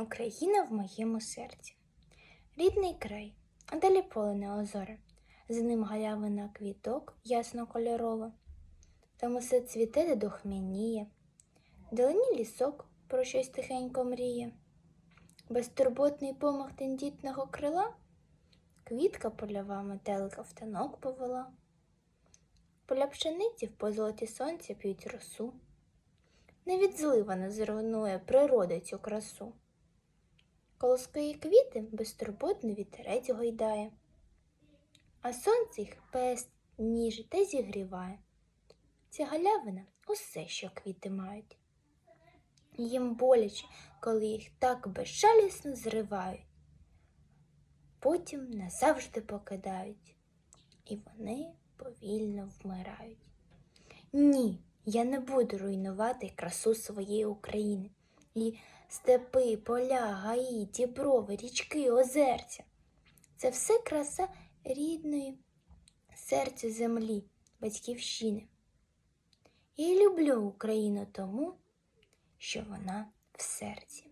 Україна в моєму серці. Рідний край, а далі поле не озоре. За ним галявина квіток яснокольорова. Там усе цвіте де дохмяніє. Далині лісок про щось тихенько мріє. Безтурботний помах тендітного крила. Квітка польова метелика в танок повела. Поля пшениці в позолоті сонця п'ють росу. Не від злива не зруйнує природа цю красу. Колоскої квіти безтурботно вітерець гойдає, а сонце їх пест, ніжить та зігріває. Ця галявина усе, що квіти мають. Їм боляче, коли їх так безшалісно зривають. Потім назавжди покидають, і вони повільно вмирають. Ні, я не буду руйнувати красу своєї України. І степи, поля, гаї, діброви, річки, озерця. Це все краса рідної серця землі, батьківщини. І люблю Україну тому, що вона в серці.